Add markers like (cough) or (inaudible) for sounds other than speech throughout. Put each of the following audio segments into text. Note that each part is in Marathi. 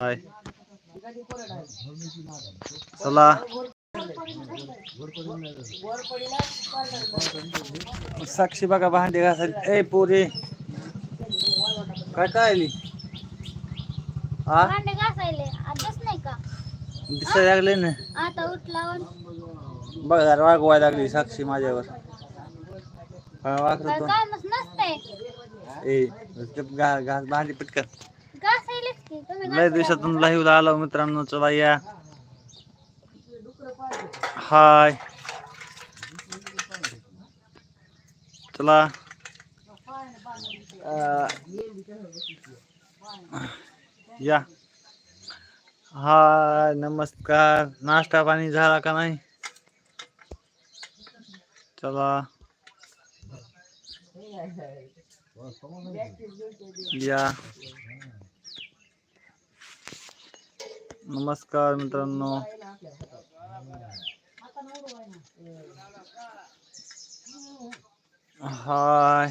हाय चला. साक्षी बघा भांडे घासायला. ए पोरे. काय काय आली? हा भांडे घासायले. आताच नाही का? दिसायला लागले ना. आता उठला बघा जरा वागवायला लागली साक्षी माझ्यावर. वागतो काय तो. कामच नसतंय. ए. घा- घास पटकन घासायलेच की तुम्ही लय दिवसातून लाईव्ह आलो मित्रांनो चला या. हाय. चला. या. हाय नमस्कार. नाश्ता पाणी झाला का नाही? चला. या. नमस्कार मित्रांनो. हाय.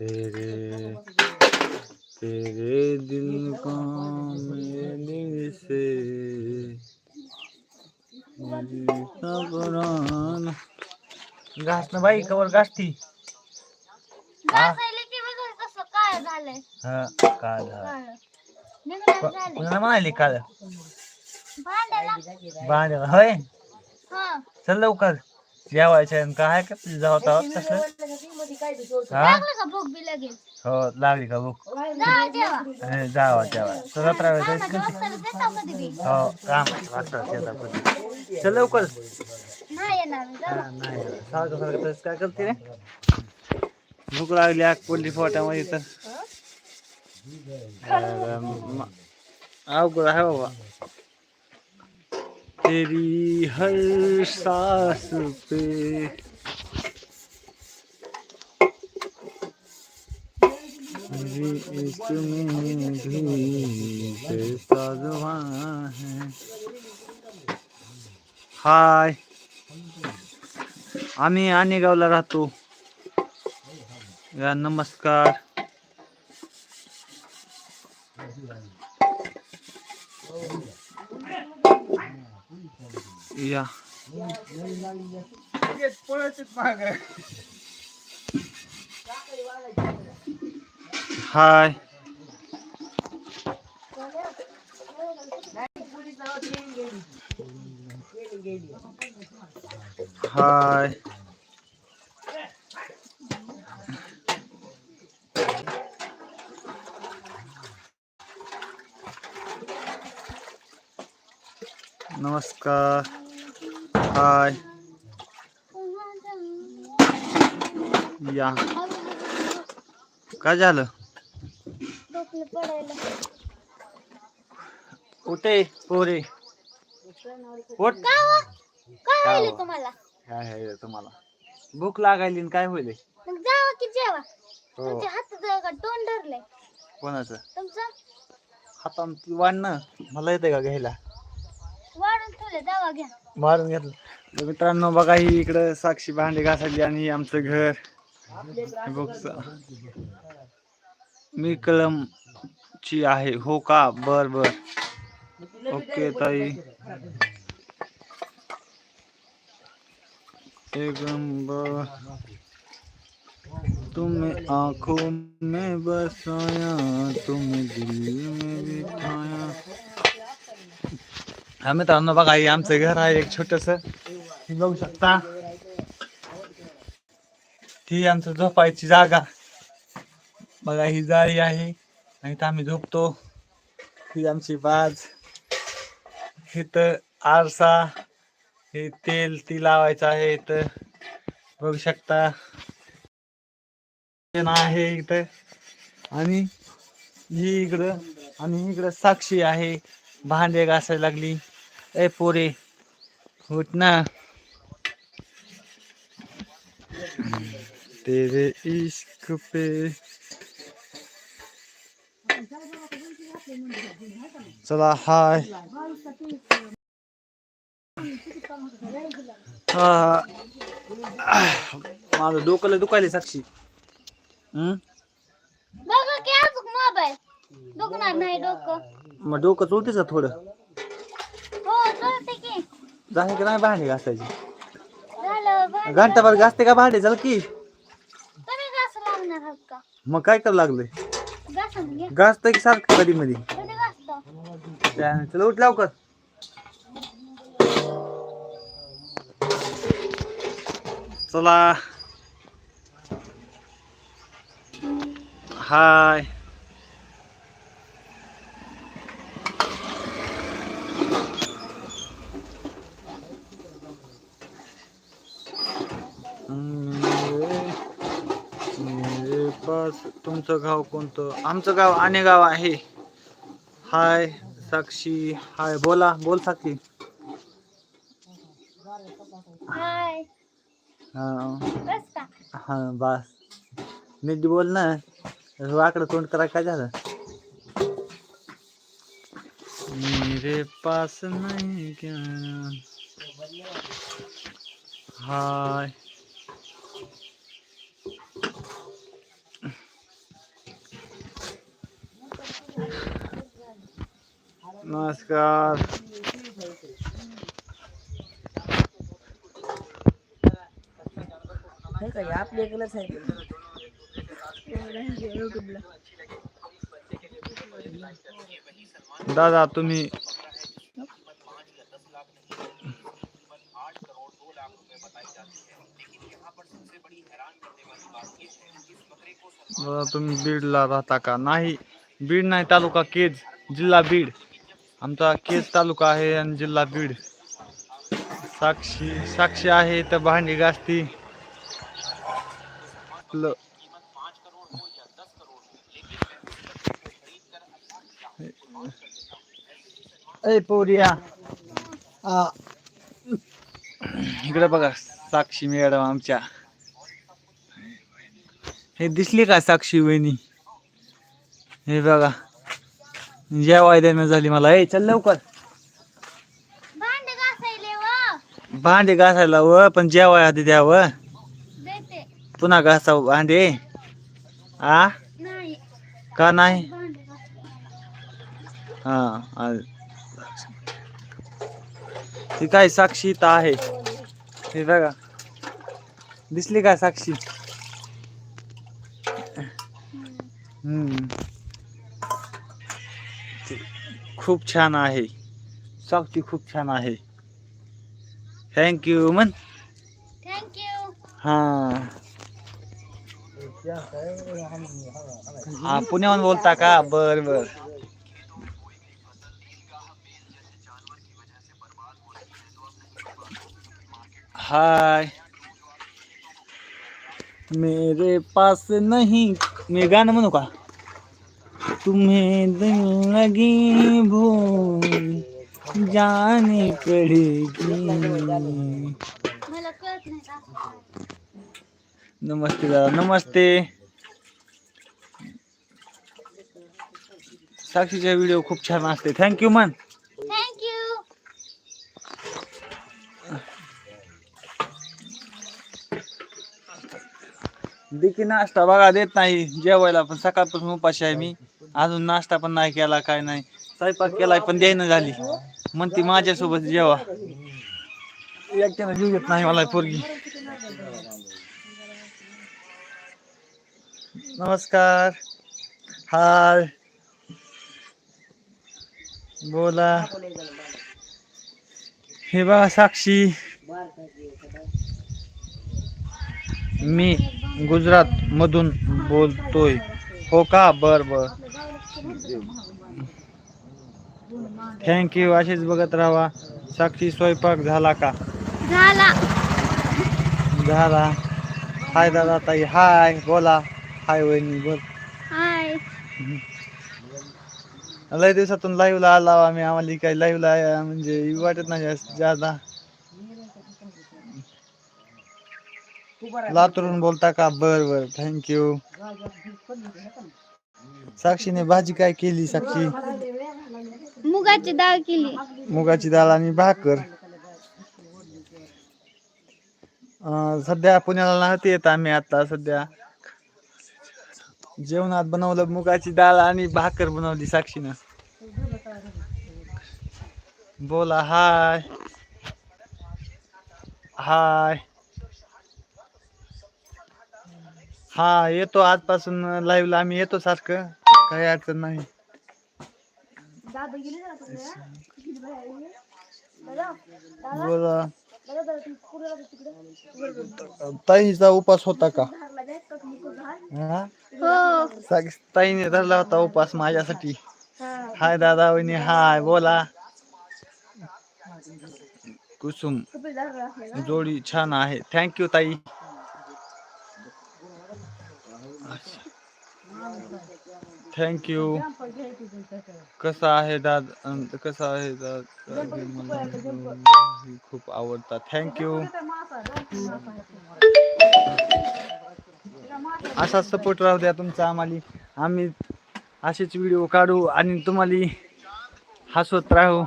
तेरे तेरे दिल को मेरे से? मेरी घास ना बाई कवर घासती. घासायले की बघा कसं काय झालंय. हा काय झालं. काळं. निघणार झालंय. कुणाला म्हणाली भांड्याला. भांड्याला होय? हा. चल लवकर. जेवायचं आहे काय का? तुझं जावं तसं हा? लागलं का भूक बी लगेच? हो लागली का बुक जा जेवा जावा जेवा. तर सतरा वेळ कामाच्या वस्ताला देता कधी बी हो काम चल लवकर. नाही सारखं काय करते रे? भूक लागली आग पडली पोटामध्ये तर. अवघड आहे बाबा. तेरी हर सांस पे मेरी इसमें भी है। हाय। आम्ही आनेगावला राहतो. या नमस्कार. या. हाय हाय नमस्कार हाय या काय झालं? उठे पोरे? उठ हो? काय व्हायलं हो? तुम्हाला? काय आहे तुम्हाला? भूक लागायली न काय होईल? मग जावा की जेवा. हो. तुमच्या हातात का तोंड धरलंय. कोणाचं? तुमचं? हातान ती वाढणं. मला येते का घ्यायला? वाढून ठेवले जावा घ्या. मारून घेतलं. तर मित्रांनो बघा ही इकडं साक्षी भांडी घासायली आणि आमचं घर. हे बघ स- मी कलम ची आहे. हो का? बर बर. ओके ताई। पैगंबर तुम्हें आँखों में बसाया तुम्हें दिल में बिठाया हा मित्रांनो बघा हे आमचं घर आहे एक छोटस बघू शकता ही आमचं झोपायची जागा बघा ही जाळी आहे आणि आम्ही झोपतो ही आमची बाज। इथं आरसा हे तेल ती लावायचं आहे इथं. बघू शकता. आहे इथं. आणि ही इकडं आणि इकडं साक्षी आहे. भांडे घासायला लागली. ए पोरे उठ ना. तेरे इश्क पे चला हाय. माझं डोकं दुखायले साक्षी. हम्म? मोबाईल दुखणार नाही डोकं. मग डोकं चोळतेच का थोडं? हो चालते की. नाही भांडे घासायची? झालं घंटाभर घासते का भांडे? झालं की. तुम्ही घास लागणार आहात का? मग काय करावं लागलंय? घासतं की सारखं कधी मध्ये चला उठ लवकर. चला. हाय मेरे पास तुमचं गाव कोणतं? आमचं गाव आनेगाव आहे. हाय साक्षी. हाय बोला बोल साक्षी. हाय. हा. बस हा नीट बोल ना. वाकडं तोंड करा काय झालं? मेरे पास नहीं क्या? हाय. नमस्कार. दादा तुम्ही दादा तुम्ही बीडला राहता का? नाही बीड नाही तालुका केज जिल्हा बीड. आमचा केज तालुका आहे आणि जिल्हा बीड. साक्षी साक्षी आहे तर भांडी घासती. आपलं ए पोरिया. आ. इकडे बघा साक्षी मॅडम आमच्या. हे दिसली का साक्षी वहिनी? हे बघा. जेवाय देणं झाली मला. ए चल लवकर. भांडे घासायले व. भांडे घासायला व पण जेवाय आधी द्यावं देते. पुन्हा घासा भांडे. आ? नाही. का नाही? भांडे. हा आ- ही काय साक्षी तर आहे. हे बघा. दिसली का साक्षी? खूप छान आहे. साक्षी खूप छान आहे. थँक्यू मन थँक्यू हा. हा पुण्याहून बोलता का? बर बर. हाय. मेरे पास नहीं मी गाणं म्हणू का? तुम्हें दिल लगी भूल जाने पड़ेगी। नमस्ते दादा नमस्ते। साक्षीचे व्हिडिओ खूप छान असते. थँक्यू मन देखील नाश्ता बघा देत नाही. जेवायला पण सकाळपासून उपाशी आहे मी. अजून नाश्ता पण नाही केला काय नाही. स्वयंपाक केलाय पण द्यायनं झाली. म्हणती माझ्यासोबत जेवा. एकट्यानं जीव घेत नाही मला पोरगी. नमस्कार. हाय. बोला. हे बघा साक्षी. मी गुजरात मधून बोलतोय. हो का? बर बर. थँक्यू असेच बघत राहा. साक्षी स्वयंपाक झाला का? झाला. झाला. हाय दादा ताई. हाय. बोला. हाय वहिनी बोल. हाय. लय दिवसातून लाईव्ह ला आला आम्ही. आम्हाला काही लाईव्ह ला म्हणजे वाटत नाही जास्त ज्यादा लातूरून बोलता का? बर बर. थँक्यू साक्षीने भाजी काय केली साक्षी? मुगाची डाळ केली. मुगाची डाळ आणि भाकर. अं, सध्या पुण्याला नव्हते येत आम्ही आता सध्या. जेवणात बनवलं मुगाची डाळ आणि भाकर बनवली साक्षीनं. बोला हाय. हाय. हा येतो आजपासून लाईव्हला आम्ही येतो सारखं. काही अडचण नाही. बोला. ताईचा उपास होता का? हा? हो. ताईने धरला होता उपास माझ्यासाठी. हाय दादा वहिनी हाय. बोला. कुसुम जोडी छान आहे. थँक्यू ताई. थँक्यू कसा आहे दाद कसं कसा आहे दादा? मला खूप आवडतात थँक्यू असा सपोर्ट राहू द्या तुमचा आम्हाला. आम्ही असेच व्हिडिओ काढू आणि तुम्हाला हसवत राहू.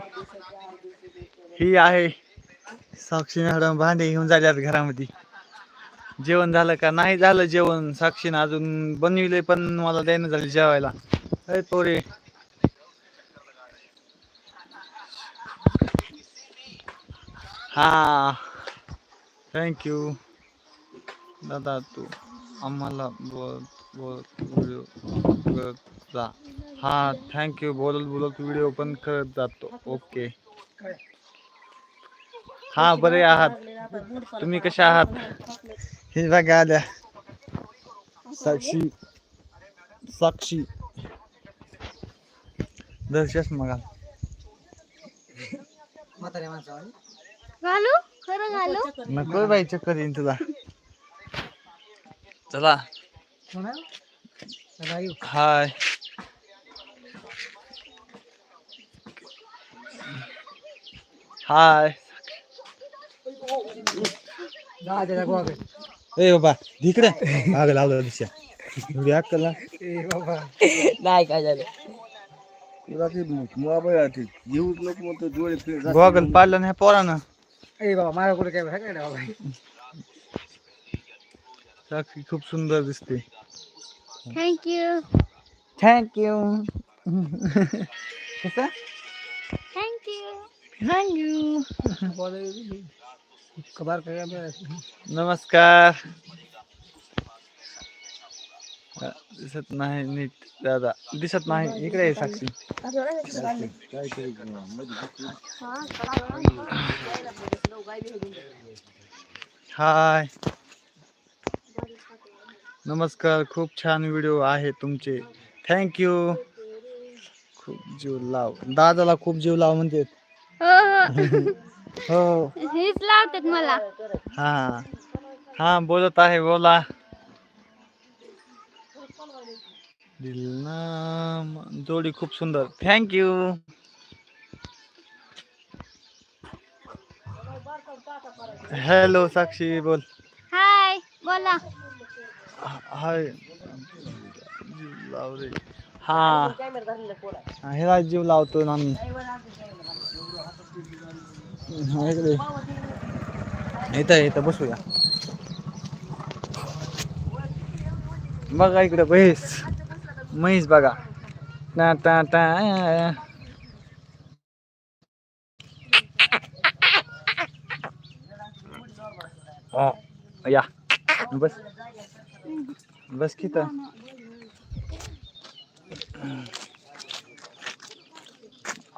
ही आहे साक्षी मॅडम भांडे घेऊन झाल्यात घरामध्ये. जेवण झालं का? नाही झालं जेवण. साक्षीनं अजून बनविले पण मला द्यायला झाले जेवायला. अरे पोरे. हा. थँक्यू दादा तू आम्हाला बोल बोल व्हिडिओ करत जा. हा थँक्यू बोलत बोलत व्हिडिओ पण करत जातो. ओके हा बरे आहात. तुम्ही कसे आहात? हे बघा आल्या साक्षी साक्षी दर्शस मग घालू खरं घालू नको बाई चक्कर येईन तुला चला हाय हाय ए बाबा इकडे. आग लावलं दिशा. एवढी अक्कल नाही काय झालं? गॉगल पाडलं नाही पोरानं. ए बाबा माझ्या कुठे काय भेटायला बाबा साक्षी खूप सुंदर दिसते. थँक्यू थँक्यू (laughs) कसं? थँक्यू थँक्यू खबर काय नमस्कार। दिसत नाही नीट दादा. दिसत नाही. इकडे आहे साक्षी. हाय. नमस्कार. खूप छान व्हिडिओ आहे तुमचे. थँक्यू खूप जीव लाव. दादाला खूप जीव लाव म्हणते. हो. हेच लावतात मला. हा. हा बोलत आहे बोला. जोडी खूप सुंदर. थँक्यू हॅलो साक्षी बोल. हाय बोला. हाय हा. हा, जीव लावतो ना आम्ही इथं इथं बसूया बघा इकडे म्हैस म्हैस बघा टा टा टा हा, या बस बस किती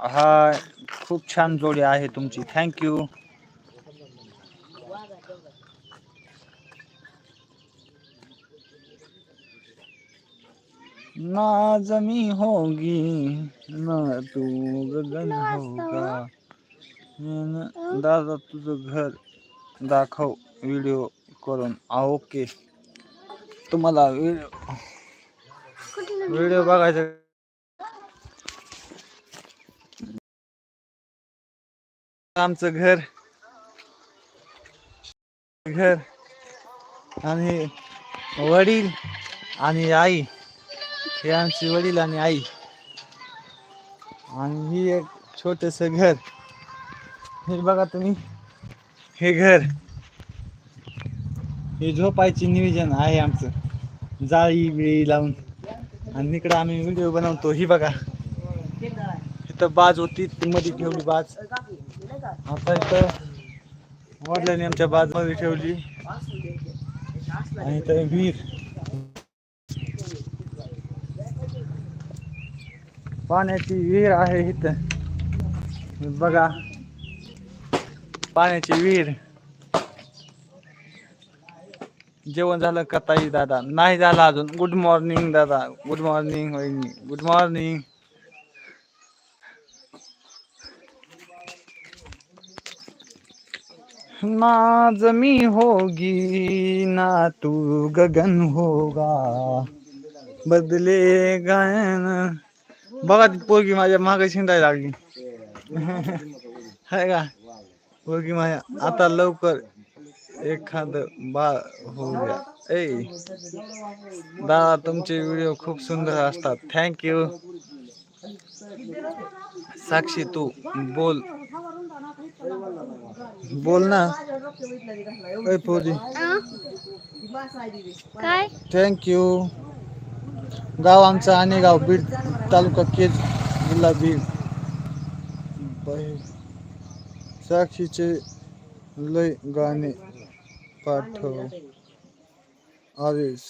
हाय खूप छान जोडी आहे तुमची. थँक्यू ना जमी होगी ना तू गगन होगा. दादा तुझं घर दाखव व्हिडिओ करून. ओके तुम्हाला व्हिडिओ व्हिडिओ बघायचा आमचं घर. घर. आणि वडील आणि आई. हे आमची वडील आणि आई. आणि ही एक छोटस घर. हे बघा तुम्ही. हे घर. हे झोपायचे नियोजन आहे आमचं. जाळी बिळी लावून. आणि इकडं आम्ही व्हिडिओ बनवतो. ही बघा. इथं बाज होती. मध्ये ठेवली बाज. आता इथं वडिलांनी आमच्या बाजूमध्ये ठेवली. आणि इथं विहीर पाण्याची विहीर आहे इथं. बघा. पाण्याची विहीर. जेवण झालं का ताई दादा? नाही झालं अजून. गुड मॉर्निंग दादा. Good morning good morning Naaz मी होगी ना तू गगन होगा। बदले गायन। बघा ती पोरगी माझ्या मागे शिंदायला लागली. हाय का? पोरगी माझ्या आता लवकर एखाद बा हो गया ए दादा तुमचे व्हिडिओ खूप सुंदर असतात. थँक्यू साक्षी तू बोल. बोल ना. ए? काय? थँक्यू गाव आमचं आणि गाव बीड तालुका केज जिल्हा बीड. साक्षीचे लय गाणे पाठव. आवेश.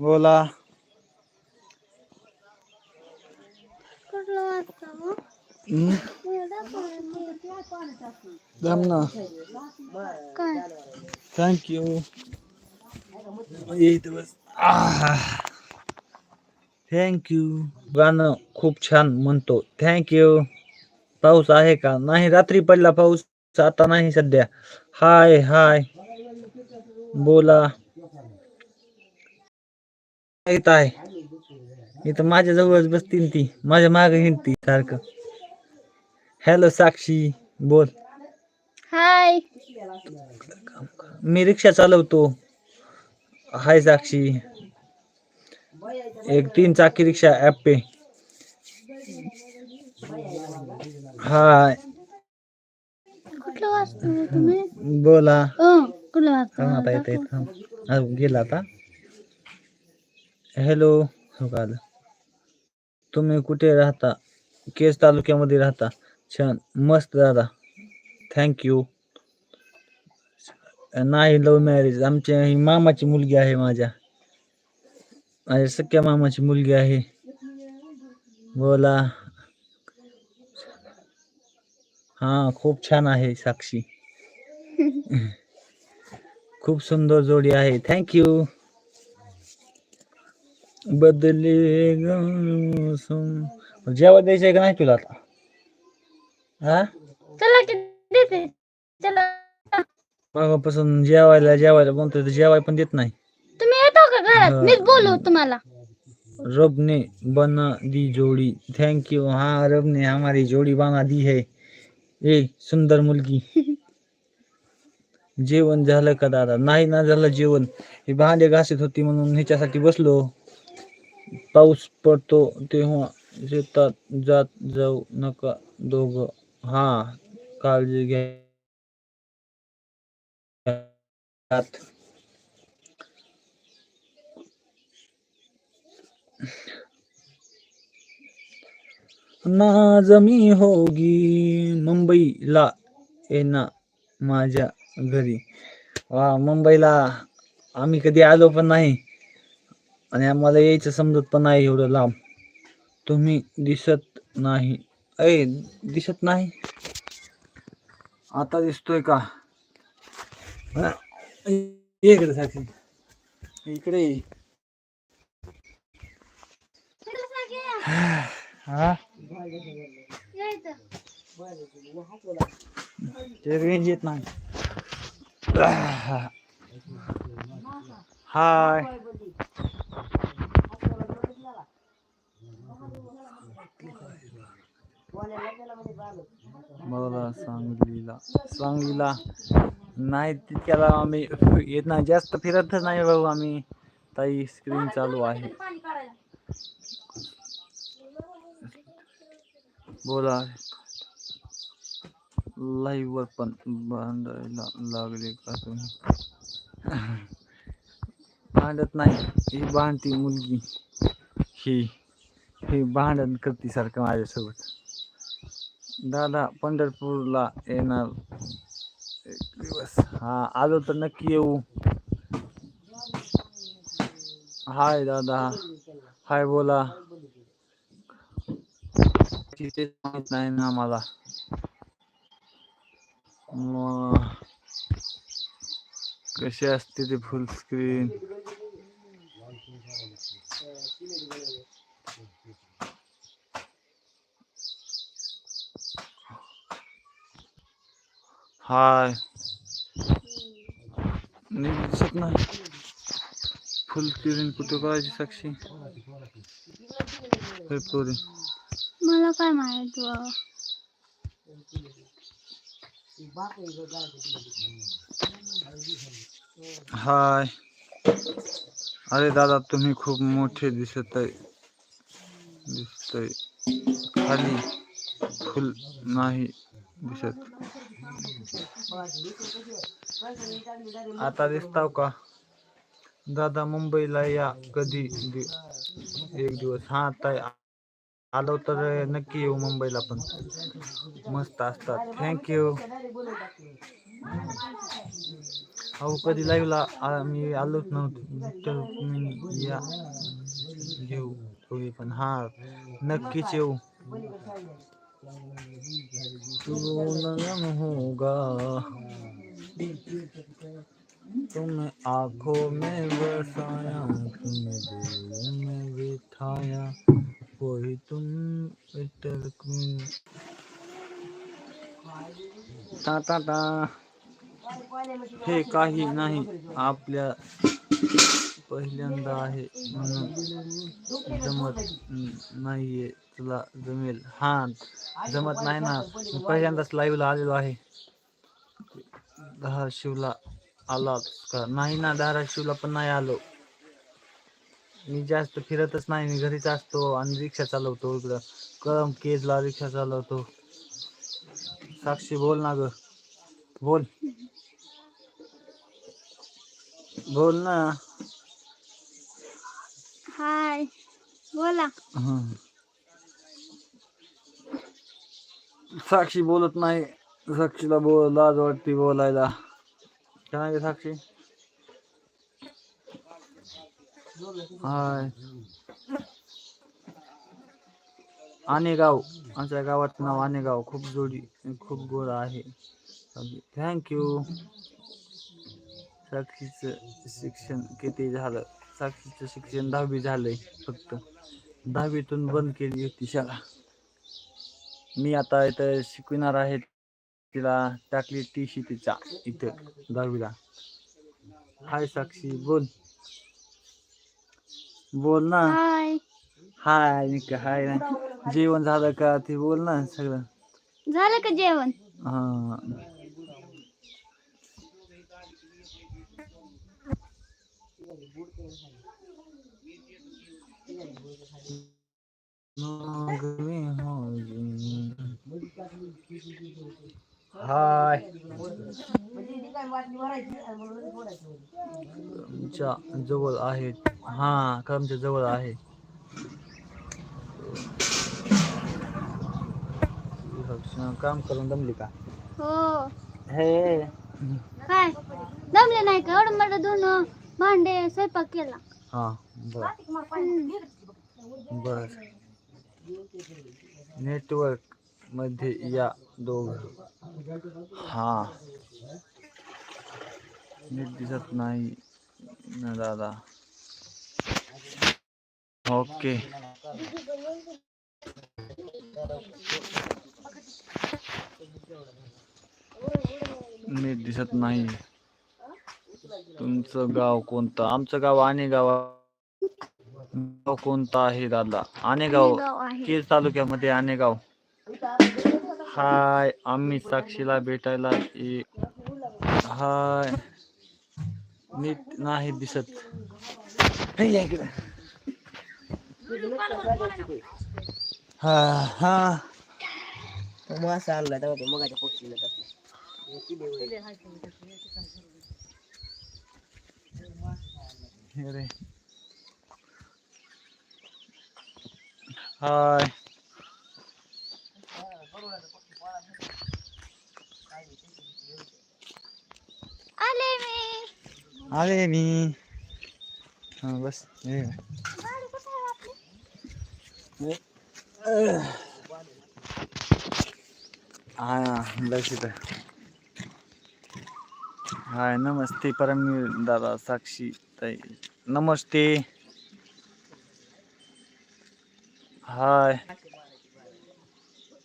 बोला. ना काय थँक्यू येत बस थँक्यू गाणं खूप छान म्हणतो. थँक्यू पाऊस आहे का? नाही, रात्री पडला पाऊस. आता नाही सध्या. हाय हाय बोला. येत आहे. इथं माझ्या जवळच बसतील ती. माझ्या मागे हिंडती सारखं. हॅलो साक्षी. बोल. हाय मी रिक्षा चालवतो. हाय साक्षी. एक तीन चाकी रिक्षा ऍप पे. हाय कुठलं तुम्ही? बोला. कुठलं थांब आता येत येत गेला आता. हॅलो हो का आलं. तुम्ही कुठे राहता? केस तालुक्यामध्ये राहता. छान मस्त दादा. थँक्यू नाही लव्ह मॅरेज आमच्या ही मामाची मुलगी आहे माझ्या. माझ्या सख्या मामाची मुलगी आहे. बोला. हा खूप छान आहे साक्षी. (laughs) खूप सुंदर जोडी आहे. थँक्यू बदले ग मौसम जेव्हा द्यायचंय का नाही तुला आता? हा? चला की देते. चला. मगापासून जेवायला जेवायला म्हणतोय तर जेवाय पण देत नाही. तुम्ही येतो का घरात. मीच बोलू तुम्हाला. रबने बना दी जोड़ी. थैंक यू हाँ रब ने हमारी जोड़ी बना दी है. ए सुंदर मुलगी. (laughs) जेवण झालं का दादा? नाही ना झालं जेवण. हे भांडे घासत होती म्हणून ह्याच्यासाठी बसलो. पाऊस पडतो तेव्हा शेतात जात जाऊ नका दोघ. हा काळजी घ्या. नाज मी होगी मुंबईला येना माझ्या घरी. वा मुंबईला आम्ही कधी आलो पण नाही. आणि आम्हाला यायचं समजत पण नाही एवढं लांब. तुम्ही दिसत नाही. ऐ दिसत नाही. आता दिसतोय का? इकडे साखी इकडे रेंज येत नाही. हाय. मला सांगलीला. सांगलीला नाही तितक्याला आम्ही येत नाही. जास्त फिरतच नाही भाऊ आम्ही. ताई स्क्रीन चालू आहे. बोला. लाईव्ह वर पण भांडायला लागले का तुम्ही? भांडत नाही. ही भांडती मुलगी. ही हे भांडण करते सारखं माझ्यासोबत. दादा पंढरपूरला येणार. एक दिवस. हा आलो तर नक्की येऊ. हाय दादा. हाय बोला. तिथे माहीत नाही ना मला मग असते ते फुल स्क्रीन हाय. नीट दिसत नाही. फुल स्क्रीन कुठं करायची साक्षी? हे पोरी. मला काय माहीत. हाय. अरे दादा तुम्ही खूप मोठे दिसत आहे दिसतय. खाली फुल नाही. दिसत आता दिसताव का? दादा मुंबईला या कधी एक दिवस. हा ताई आलो तर नक्की येऊ मुंबईला पण. मस्त असतात. थँक्यू अहो कधी लाईव्हला मी आलोच नव्हतो. तर या. येऊ पण. हा नक्कीच येऊ. तू होगा। तुम्हें आँखों में बसाया तुम्हें दिल में बिठाया वही तुम इतर टा टा टा हे काही नाही आपल्या पहिल्यांदा आहे म्हणून जमत नाहीये. तुला जमेल. हा जमत नाही ना. मी पहिल्यांदाच लाईव्हला आलेलो आहे. धाराशिवला आला का? नाही ना धाराशिवला पण नाही आलो. मी जास्त फिरतच नाही. मी घरीच असतो आणि रिक्षा चालवतो इकडं. कळम केजला रिक्षा चालवतो. साक्षी बोल ना ग. बोल. बोल ना. हाय, बोला. हं. साक्षी बोलत नाही. साक्षीला बोल, लाज वाटते बोलायला. काय ग साक्षी? हाय. आनेगाव. आमच्या गावाचं नाव आनेगाव. खूप जोडी, खूप गोड आहे. थँक्यू साक्षीचं शिक्षण किती झालं? साक्षीचं शिक्षण दहावी झालंय फक्त. दहावीतून बंद केली होती शाळा. मी आता इथं शिकविणार आहे तिला टाकली टी शी तिचा इथं दहावीला. हाय साक्षी बोल. बोल ना. हाय. हाय मी का हाय ना. जेवण झालं का ते बोल ना सगळं. झालं का जेवण? हा नगरी होगी. हाय. आमच्या जवळ आहे. हा आमच्या जवळ आहे. काम करून दमली का? हो. हे. काय? जमले नाही का? एवढं मोठं धुणं? भांडे स्वयंपाक केला हा, बर. बर। नेटवर्क मध्ये या दोघ। हा। नीट दिसत नाही ना दादा। ओके। नीट दिसत नाही तुमचं गाव कोणतं? आमचं गाव आणि गाव गाव कोणतं आहे दादा? आनेगाव गाव केज तालुक्यामध्ये आनेगाव. हाय आम्ही साक्षीला भेटायला ये हाय. नीट नाही दिसत. हा हा मासा आणला तेव्हा मगाच्या पक्षी हे रे हाय आले मी आले मी हा बस ये. गाडी कुठे आहे आपली हा बस इथं हाय नमस्ते परमवीर दादा साक्षी ताई. नमस्ते. हाय.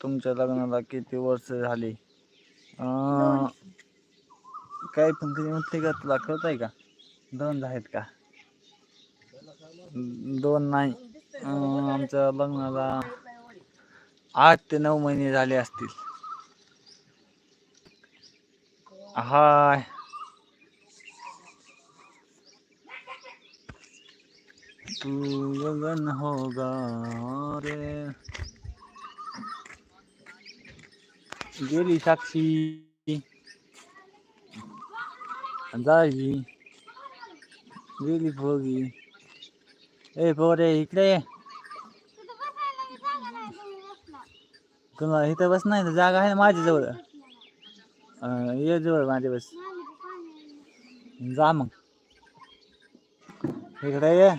तुमच्या लग्नाला किती वर्ष झाली? काय पण कधी म्हणते का तुला कळत आहे का? दोन आहेत का? दोन नाही. आमच्या लग्नाला आठ ते नऊ महिने झाले असतील. हाय. तू गगन होगा रे गेली साक्षी। जायली गेली भोगी। ए पोरे इकडे। ये. तिथं बसायला बी जागा नाही तुम्ही बसला तुला इथं बस नाही तर जागा आहे ना माझ्याजवळ? अं, ये जवळ माझ्या बस. झाली की पाणी जा मग. इकडे ये.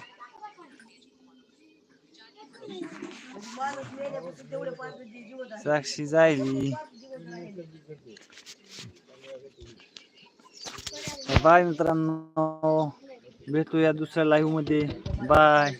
साक्षी जायली बाय मित्रांनो भेटूया दुसऱ्या लाईव्ह मध्ये बाय